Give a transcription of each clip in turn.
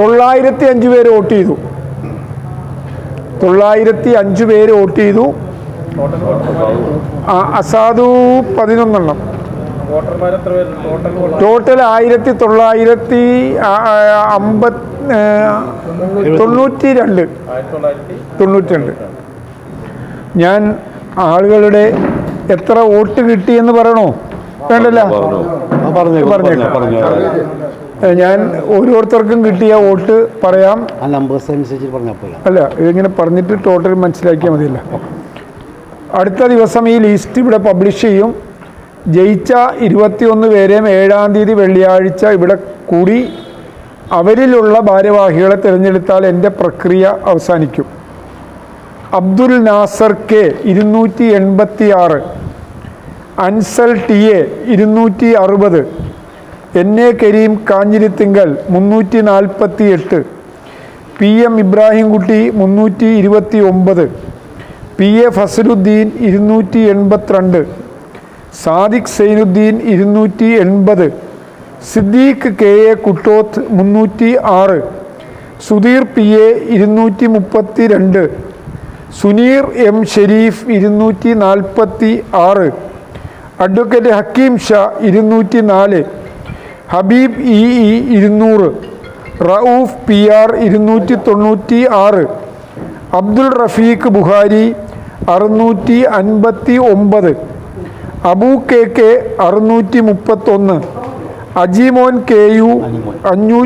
തൊള്ളായിരത്തി അഞ്ച് പേര് വോട്ട് ചെയ്തു. തൊള്ളായിരത്തി അഞ്ച് പേര് വോട്ട് ചെയ്തു. അസാധു പതിനൊന്നെണ്ണം. ടോട്ടൽ ആയിരത്തി തൊള്ളായിരത്തി അമ്പത് തൊണ്ണൂറ്റി രണ്ട് തൊണ്ണൂറ്റി രണ്ട് ഞാൻ ആളുകളുടെ എത്ര വോട്ട് കിട്ടിയെന്ന് പറയണോ? വേണ്ടല്ല? പറഞ്ഞു. പറഞ്ഞേക്കാം. ഞാൻ ഓരോരുത്തർക്കും കിട്ടിയ വോട്ട് പറയാം. അല്ല ഇതിങ്ങനെ പറഞ്ഞിട്ട് ടോട്ടൽ മനസ്സിലാക്കിയാൽ മതിയല്ല. അടുത്ത ദിവസം ഈ ലിസ്റ്റ് ഇവിടെ പബ്ലിഷ് ചെയ്യും. ജയിച്ച ഇരുപത്തിയൊന്ന് പേരെയും ഏഴാം തീയതി വെള്ളിയാഴ്ച ഇവിടെ കൂടി അവരിലുള്ള ഭാരവാഹികളെ തിരഞ്ഞെടുത്താൽ എന്റെ പ്രക്രിയ അവസാനിക്കും. അബ്ദുൽ നാസർ കെ ഇരുന്നൂറ്റി എൺപത്തി ആറ് അൻസൽ ടി എ ഇരുന്നൂറ്റി അറുപത് എൻ എ കരീം കാഞ്ഞിരിത്തിങ്കൽ മുന്നൂറ്റി നാൽപ്പത്തി എട്ട് പി എം ഇബ്രാഹിംകുട്ടി മുന്നൂറ്റി ഇരുപത്തി ഒമ്പത് പി എ ഫസലുദ്ദീൻ ഇരുന്നൂറ്റി എൺപത്തിരണ്ട് സാദിഖ് സൈനുദ്ദീൻ ഇരുന്നൂറ്റി എൺപത് സിദ്ദീഖ് കെ എ കുട്ടോത്ത് മുന്നൂറ്റി ആറ് സുധീർ പി എ ഇരുന്നൂറ്റി മുപ്പത്തി രണ്ട് സുനീർ എം ഷെരീഫ് ഇരുന്നൂറ്റി നാൽപ്പത്തി ആറ് അഡ്വക്കേറ്റ് ഹക്കീം ഷാ ഇരുന്നൂറ്റി നാല് ഹബീബ് ഇ ഇ ഇരുന്നൂറ് റൌഫ് പി ആർ ഇരുന്നൂറ്റി തൊണ്ണൂറ്റി ആറ് അബ്ദുൾ റഫീഖ് ബുഹാരി അറുന്നൂറ്റി അൻപത്തി ഒമ്പത് അബു കെ കെ അറുന്നൂറ്റി മുപ്പത്തൊന്ന് Ajimon K U അഞ്ഞൂ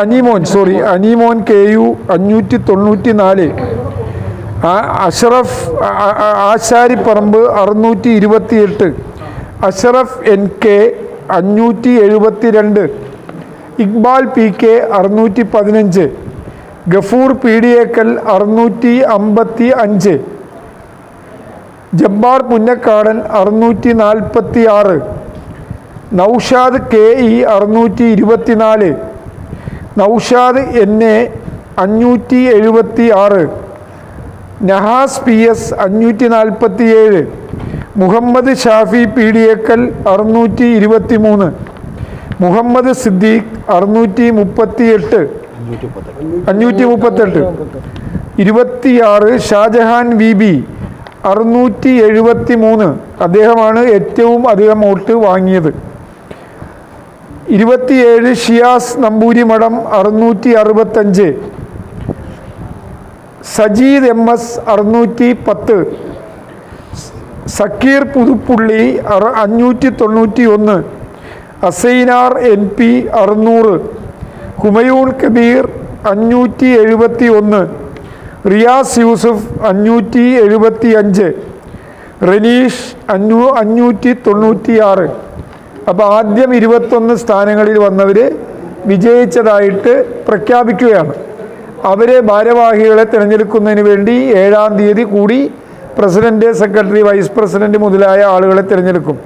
Animon sorry Animon K U അഞ്ഞൂറ്റി തൊണ്ണൂറ്റി നാല് അഷറഫ് ആശാരിപ്പറമ്പ് അറുന്നൂറ്റി ഇരുപത്തിയെട്ട് അഷറഫ് എൻ കെ അഞ്ഞൂറ്റി എഴുപത്തി രണ്ട് ഇക്ബാൽ പി കെ അറുന്നൂറ്റി പതിനഞ്ച് ഗഫൂർ പി ഡി എക്കൽ അറുന്നൂറ്റി അമ്പത്തി അഞ്ച് ജബ്ബാർ പുന്നക്കാടൻ അറുന്നൂറ്റി നാൽപ്പത്തി ആറ് നൗഷാദ് കെ ഇ അറുന്നൂറ്റി ഇരുപത്തിനാല് നൗഷാദ് എൻ എ അഞ്ഞൂറ്റി എഴുപത്തി ആറ് നഹാസ് പി എസ് അഞ്ഞൂറ്റി നാൽപ്പത്തി ഏഴ് മുഹമ്മദ് ഷാഫി പി ഡി എക്കൽ അറുന്നൂറ്റി ഇരുപത്തി മൂന്ന് മുഹമ്മദ് സിദ്ദീഖ് അറുന്നൂറ്റി മുപ്പത്തി എട്ട് അഞ്ഞൂറ്റി മുപ്പത്തെട്ട് ഇരുപത്തിയാറ് ഷാജഹാൻ വി ബി അറുന്നൂറ്റി എഴുപത്തി മൂന്ന് അദ്ദേഹമാണ് ഏറ്റവും അധികം വോട്ട് വാങ്ങിയത്. ഇരുപത്തിയേഴ് ഷിയാസ് നമ്പൂരി മഠം അറുന്നൂറ്റി അറുപത്തഞ്ച് സജീദ് എം എസ് അറുന്നൂറ്റി പത്ത് സക്കീർ പുതുപ്പുള്ളി അറ അഞ്ഞൂറ്റി തൊണ്ണൂറ്റി ഒന്ന് അസൈനാർ എൻ പി അറുന്നൂറ് ഹുമയൂൺ കബീർ അഞ്ഞൂറ്റി എഴുപത്തി ഒന്ന് റിയാസ് യൂസുഫ് അഞ്ഞൂറ്റി എഴുപത്തി അഞ്ച് റനീഷ് അഞ്ഞൂ അഞ്ഞൂറ്റി തൊണ്ണൂറ്റി ആറ് അപ്പോൾ ആദ്യം ഇരുപത്തൊന്ന് സ്ഥാനങ്ങളിൽ വന്നവർ വിജയിച്ചതായിട്ട് പ്രഖ്യാപിക്കുകയാണ്. അവരെ ഭാരവാഹികളെ തിരഞ്ഞെടുക്കുന്നതിന് വേണ്ടി ഏഴാം തീയതി കൂടി പ്രസിഡന്റ് സെക്രട്ടറി വൈസ് പ്രസിഡന്റ് മുതലായ ആളുകളെ തിരഞ്ഞെടുക്കും.